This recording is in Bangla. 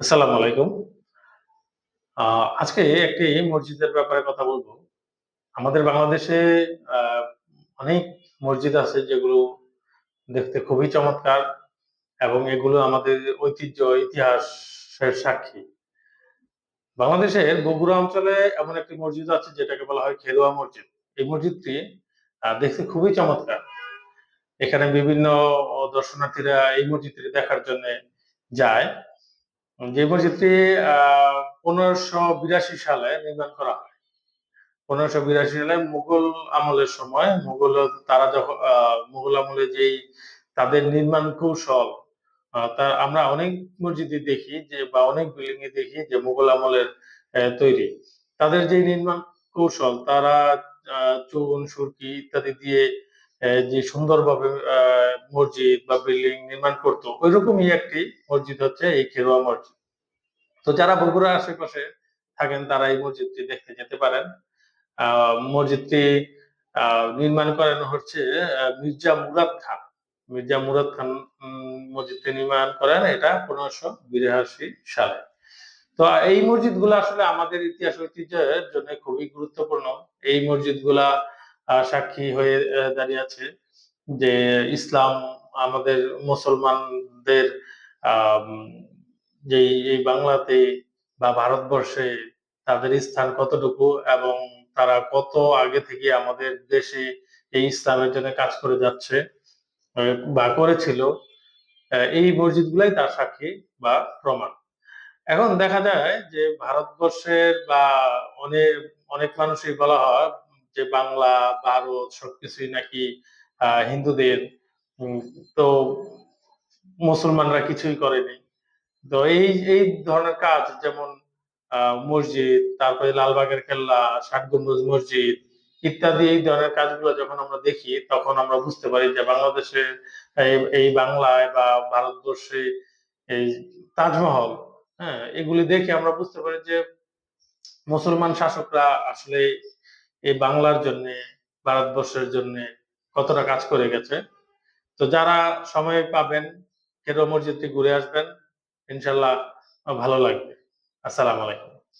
আসসালামু আলাইকুম। আজকে একটি মসজিদের ব্যাপারে কথা বলব। আমাদের বাংলাদেশে অনেক মসজিদ আছে যেগুলো দেখতে খুবই চমৎকার এবং এগুলো আমাদের ঐতিহ্য, ইতিহাসের সাক্ষী। বাংলাদেশের বগুড়া অঞ্চলে এমন একটি মসজিদ আছে যেটাকে বলা হয় খেরুয়া মসজিদ। এই মসজিদটি দেখতে খুবই চমৎকার। এখানে বিভিন্ন দর্শনার্থীরা এই মসজিদটি দেখার জন্যে যায়। যে মসজিদটি আ ১৫৮২ সালে নির্মাণ করা হয়। ১৫৮২ সালে মুঘল আমলের সময় মুঘল তারা যখন মুঘল আমলে যেই তাদের নির্মাণ কৌশল আ তা আমরা অনেক মসজিদই দেখি যে বা অনেক বিল্ডিং এ দেখি যে মুঘল আমলের তৈরি। তাদের যে নির্মাণ কৌশল তারা চুন, সুরকি ইত্যাদি দিয়ে যে সুন্দরভাবে মসজিদ বা বিল্ডিং নির্মাণ করত, ঐরকমই একটি মসজিদ হচ্ছে এই খেরুয়া মসজিদ। তো যারা বগুড়ার আশেপাশে থাকেন তারা এই মসজিদটি দেখতে যেতে পারেন। মসজিদটি নির্মাণ করেন হচ্ছে মির্জা মুরাদ খান। মির্জা মুরাদ খান মসজিদটি নির্মাণ করেন এটা ১৫৮২ সালে। তো এই মসজিদগুলা আসলে আমাদের ইতিহাস ঐতিহ্যের জন্য খুবই গুরুত্বপূর্ণ। এই মসজিদগুলা সাক্ষী হয়ে দাঁড়িয়ে আছে যে ইসলাম আমাদের মুসলমানদের যেই এই বাংলাতে বা ভারতবর্ষে তাদের স্থান কতটুকু এবং তারা কত আগে থেকে আমাদের দেশে এই ইসলামের জন্য কাজ করে যাচ্ছে বা করেছিল। এই মসজিদগুলাই তার সাক্ষী বা প্রমাণ। এখন দেখা যায় যে ভারতবর্ষের বা অনেক, অনেক মানুষই বলা হয় যে বাংলা, ভারত সবকিছুই নাকি হিন্দুদের। তো মুসলমানরা কিছুই করেনি। তো এই, এই ধরনের কাজ যেমন মসজিদ, তারপরে লালবাগের কেল্লা, ষাট গম্বুজ মসজিদ ইত্যাদি এই ধরনের কাজগুলো যখন আমরা দেখি তখন আমরা বুঝতে পারি যে বাংলাদেশে এই বাংলায় বা ভারতবর্ষে এই তাজমহল, হ্যাঁ? এগুলি দেখে আমরা বুঝতে পারি যে মুসলমান শাসকরা আসলে এই বাংলার জন্য, ভারতবর্ষের জন্য কতটা কাজ করে গেছে। তো যারা সময় পাবেন কেরো মসজিদটি ঘুরে আসবেন। ইনশাল্লাহ ভালো লাগবে। আসসালাম আলাইকুম।